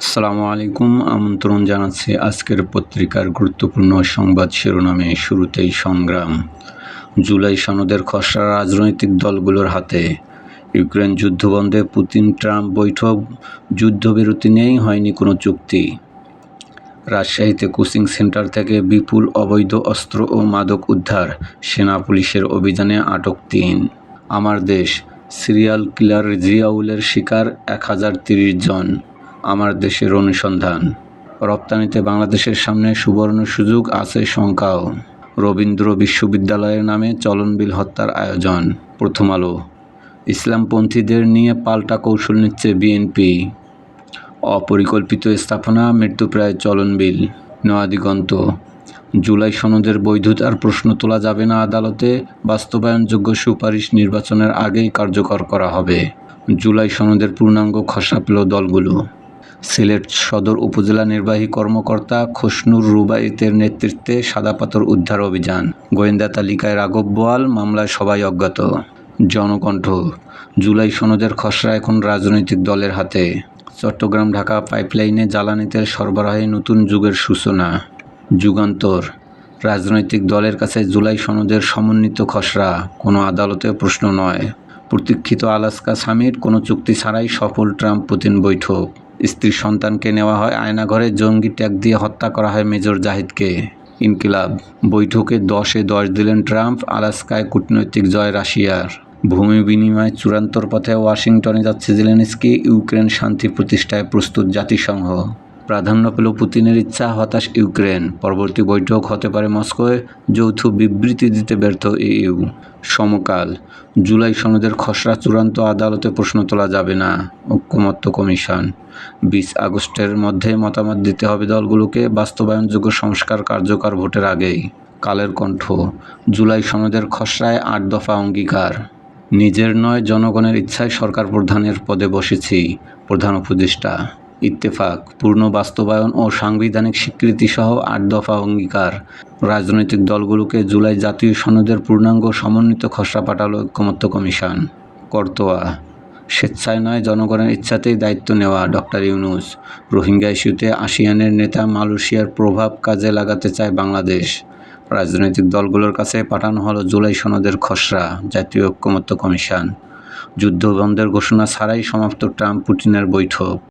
আসসালামু আলাইকুম। আমন্ত্রণ জানাচ্ছি আজকের পত্রিকার গুরুত্বপূর্ণ সংবাদ শিরোনামে শুরুতেই সংগ্রাম। জুলাই সনদের খসড়া রাজনৈতিক দলগুলোর হাতে। ইউক্রেন যুদ্ধবন্ধে পুতিন ট্রাম্প বৈঠক, যুদ্ধবিরতি নেই হয়নি কোনো চুক্তি। রাজশাহীতে কোচিং সেন্টার থেকে বিপুল অবৈধ অস্ত্র ও মাদক উদ্ধার, সেনা পুলিশের অভিযানে আটক তিন। আমার দেশ, সিরিয়াল কিলার জিয়াউলের শিকার এক হাজার তিরিশ জন। আমার দেশের অনুসন্ধান। রপ্তানিতে বাংলাদেশের সামনে সুবর্ণ সুযোগ আছে শঙ্কাও। রবীন্দ্র বিশ্ববিদ্যালয়ের নামে চলনবিল হত্যার আয়োজন, প্রথম আলো। ইসলামপন্থীদের নিয়ে পাল্টা কৌশল নিচ্ছে বিএনপি। অপরিকল্পিত স্থাপনা মৃত্যুপ্রায় চলনবিল। নয়াদিগন্ত। জুলাই সনদের বৈধতার প্রশ্ন তোলা যাবে না আদালতে, বাস্তবায়নযোগ্য সুপারিশ নির্বাচনের আগেই কার্যকর করা হবে। জুলাই সনদের পূর্ণাঙ্গ খসড়া পেল দলগুলো। সিলেট সদর উপজেলা নির্বাহী কর্মকর্তা খসনুর রুবাইতের নেতৃত্বে সাদাপাথর উদ্ধার অভিযান। গোয়েন্দা তালিকায় রাঘব বোয়াল মামলায় সবাই অজ্ঞাত। জনকণ্ঠ, জুলাই সনদের খসড়া এখন রাজনৈতিক দলের হাতে। চট্টগ্রাম ঢাকা পাইপলাইনে জ্বালানি তেল সরবরাহে নতুন যুগের সূচনা। যুগান্তর, রাজনৈতিক দলের কাছে জুলাই সনদের সমন্বিত খসড়া, কোনো আদালতে প্রশ্ন নয়। প্রতীক্ষিত আলাস্কা সামিট কোনো চুক্তি ছাড়াই সফল ট্রাম্প পুতিন বৈঠক। স্ত্রী সন্তানকে নেওয়া হয়। আয়নাঘরে জঙ্গি ট্যাগ দিয়ে হত্যা করা হয় মেজর জাহিদকে। ইনকিলাব। বৈঠকে দশে দশ দিলেন ট্রাম্প, আলাস্কায় কূটনৈতিক জয় রাশিয়ার। ভূমি বিনিময় চূড়ান্তর পথে ওয়াশিংটনে যাচ্ছে জেলেনস্কি। ইউক্রেন শান্তি প্রতিষ্ঠায় প্রস্তুত জাতিসংঘ। প্রাধান্য পেল পুতিনের ইচ্ছা, হতাশ ইউক্রেন। পরবর্তী বৈঠক হতে পারে মস্কোয়, যৌথ বিবৃতি দিতে ব্যর্থ ইউ সমকাল। জুলাই সনদের খসড়া চূড়ান্ত আদালতে প্রশ্ন তোলা যাবে না, ঐক্যমত্য কমিশন। বিশ আগস্টের মধ্যে মতামত দিতে হবে দলগুলোকে, বাস্তবায়নযোগ্য সংস্কার কার্যকর ভোটের আগেই। কালের কণ্ঠ। জুলাই সনদের খসড়ায় আট দফা অঙ্গীকার। নিজের নয়, জনগণের ইচ্ছায় সরকার প্রধানের পদে বসেছি, প্রধান উপদেষ্টা। ইত্তেফাক, পূর্ণ বাস্তবায়ন ও সাংবিধানিক স্বীকৃতিসহ আট দফা অঙ্গীকার। রাজনৈতিক দলগুলোকে জুলাই জাতীয় সনদের পূর্ণাঙ্গ সমন্বিত খসড়া পাঠালো ঐক্যমত্য কমিশন। করতোয়া, স্বেচ্ছায় নয়, জনগণের ইচ্ছাতেই দায়িত্ব নেওয়া ডক্টর ইউনুস। রোহিঙ্গা ইস্যুতে আসিয়ানের নেতা মালয়েশিয়ার প্রভাব কাজে লাগাতে চায় বাংলাদেশ। রাজনৈতিক দলগুলোর কাছে পাঠানো হলো জুলাই সনদের খসড়া, জাতীয় ঐক্যমত্য কমিশন। যুদ্ধবন্ধের ঘোষণা ছাড়াই সমাপ্ত ট্রাম্প পুটিনের বৈঠক।